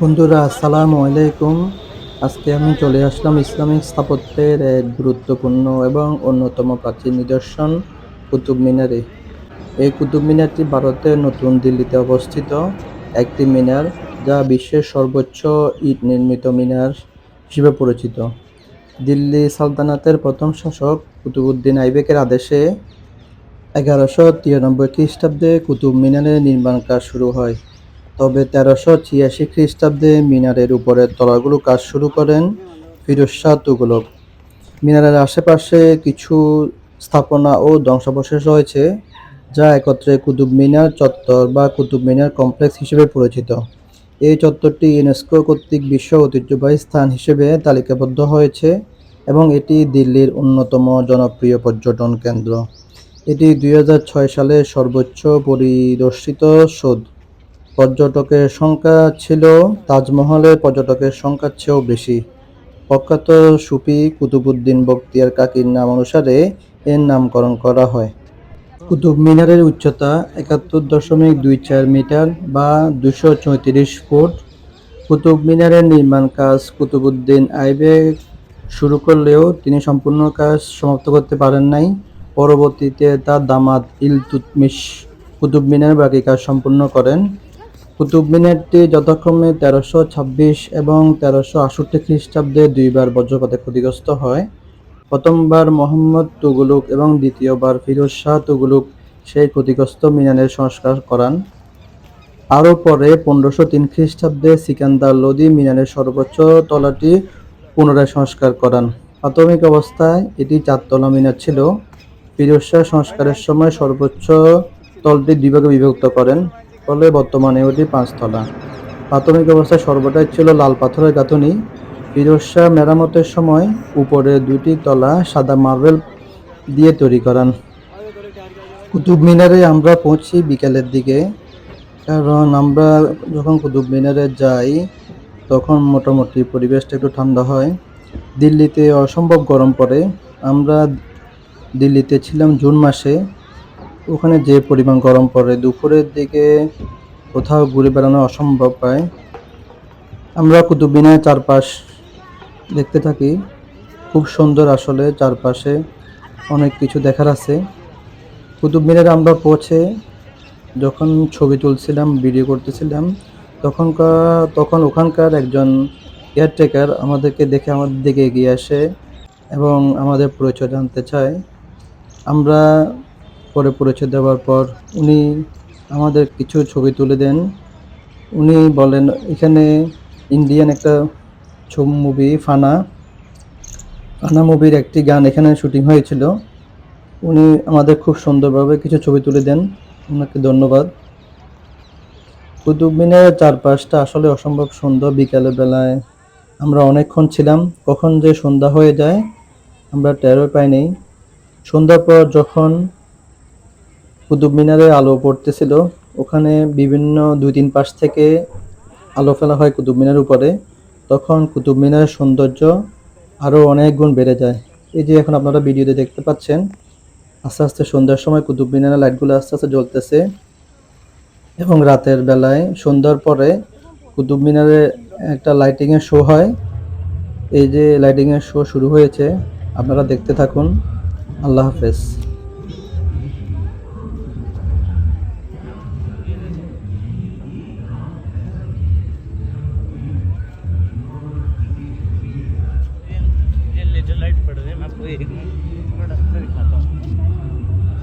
বন্ধুরা, আসসালামু আলাইকুম। আজকে আমি চলে আসলাম ইসলামিক স্থাপত্যের এক গুরুত্বপূর্ণ এবং অন্যতম প্রাচীন নিদর্শন, কুতুব মিনারে। এই কুতুব মিনারটি ভারতের নতুন দিল্লিতে অবস্থিত একটি মিনার যা বিশ্বের সর্বোচ্চ ইট নির্মিত মিনার হিসেবে পরিচিত। দিল্লি সালতানাতের প্রথম শাসক কুতুবউদ্দিন আইবেকের আদেশে এগারোশো তিরানব্বই খ্রিস্টাব্দে কুতুব মিনারের নির্মাণ কাজ শুরু হয়। তবে তেরোশো ছিয়াশি খ্রিস্টাব্দে মিনারের উপরের তলাগুলো কাজ শুরু করেন ফিরোজ শাহ তুগলক। মিনারের আশেপাশে কিছু স্থাপনা ও ধ্বংসাবশেষ রয়েছে, যা একত্রে কুতুব মিনার চত্বর বা কুতুব মিনার কমপ্লেক্স হিসেবে পরিচিত। এই চত্বরটি ইউনেস্কো কর্তৃক বিশ্ব ঐতিহ্যবাহী স্থান হিসেবে তালিকাবদ্ধ হয়েছে এবং এটি দিল্লির অন্যতম জনপ্রিয় পর্যটন কেন্দ্র। এটি দুই হাজার ছয় সালে সর্বোচ্চ পরিদর্শিত সৌধ পর্যটকের সংখ্যা ছিল তাজমহলের পর্যটকের সংখ্যার চেয়েও বেশি। প্রখ্যাত সুফি কুতুবুদ্দিন বখতিয়ার কাকির নাম অনুসারে এর নামকরণ করা হয়। কুতুব মিনারের উচ্চতা একাত্তর দশমিক দুই চার মিটার বা দুশো চৌত্রিশ ফুট। কুতুব মিনারের নির্মাণ কাজ কুতুবুদ্দিন আইবেক শুরু করলেও তিনি সম্পূর্ণ কাজ সমাপ্ত করতে পারেন নাই। পরবর্তীতে তার দামাদ ইলতুতমিশ কুতুব মিনার বাকি কাজ সম্পূর্ণ করেন। কুতুব মিনারটি যথাক্রমে তেরোশো ছাব্বিশ এবং তেরোশো আষট্টি খ্রিস্টাব্দে দুইবার বজ্রপাতে ক্ষতিগ্রস্ত হয়। প্রথমবার মোহাম্মদ তুগলুক এবং দ্বিতীয়বার ফিরোজ শাহ তুগলুক সেই ক্ষতিগ্রস্ত মিনারের সংস্কার করান। আরও পরে পনেরোশো তিন খ্রিস্টাব্দে সিকান্দার লোদি মিনারের সর্বোচ্চ তলাটি পুনরায় সংস্কার করান। প্রাথমিক অবস্থায় এটি চারতলা মিনার ছিল। ফিরোজ শাহ সংস্কারের সময় সর্বোচ্চ তলটি দুই ভাগে বিভক্ত করেন। ফলে বর্তমানে ওটি পাঁচতলা। প্রাথমিক অবস্থায় সর্বটাই ছিল লাল পাথরের গাঁথনি। ফিরোজ মেরামতের সময় উপরে দুটি তলা সাদা মার্বেল দিয়ে তৈরি করান। কুতুব মিনারে আমরা পৌঁছি বিকেলের দিকে। কারণ আমরা যখন কুতুব মিনারে যাই, তখন মোটামুটি পরিবেশটা একটু ঠান্ডা হয়। দিল্লিতে অসম্ভব গরম পড়ে। আমরা দিল্লিতে ছিলাম জুন মাসে। ওখানে যে পরিমাণ গরম পড়ে, দুপুরের দিকে কোথাও ঘুরে বেড়ানো অসম্ভব প্রায় আমরা কুতুব মিনারের চারপাশ দেখতে থাকি। খুব সুন্দর আসলে চারপাশে অনেক কিছু দেখার আছে। কুতুব মিনারে আমরা পৌঁছে যখন ছবি তুলছিলাম, ভিডিও করতেছিলাম, তখনকার, তখন ওখানকার একজন কেয়ারটেকার আমাদেরকে দেখে আমাদের দিকে এগিয়ে আসে এবং আমাদের পরিচয় জানতে চায়। আমরা পরে পরিচয় দেওয়ার পর উনি আমাদের কিছু ছবি তুলে দেন। উনি বলেন, এখানে ইন্ডিয়ান একটা ছবি মুভি ফানা। ফানা মুভির একটি গান এখানে শুটিং হয়েছিল। উনি আমাদের খুব সুন্দরভাবে কিছু ছবি তুলে দেন। ওনাকে ধন্যবাদ। কুতুব মিনারের চারপাশটা আসলে অসম্ভব সুন্দর। বিকালের বেলায় আমরা অনেকক্ষণ ছিলাম। কখন যে সন্ধ্যা হয়ে যায়, আমরা টেরও পাইনি। সন্ধ্যার পর যখন কুতুব মিনারে আলো পড়তেছিল। ওখানে বিভিন্ন দুই তিন পাশ থেকে আলো ফেলা হয় কুতুব মিনার উপরে। তখন কুতুব মিনারের সৌন্দর্য আরও অনেক গুণ বেড়ে যায়। এই যে এখন আপনারা ভিডিওতে দেখতে পাচ্ছেন, আস্তে আস্তে সন্ধ্যার সময় কুতুব মিনারের লাইটগুলো আস্তে আস্তে জ্বলতেছে এবং রাতের বেলায় সন্ধ্যার পরে কুতুব মিনারে একটা লাইটিংয়ের শো হয়। এই যে লাইটিংয়ের শো শুরু হয়েছে, আপনারা দেখতে থাকুন। আল্লাহ হাফেজ। thank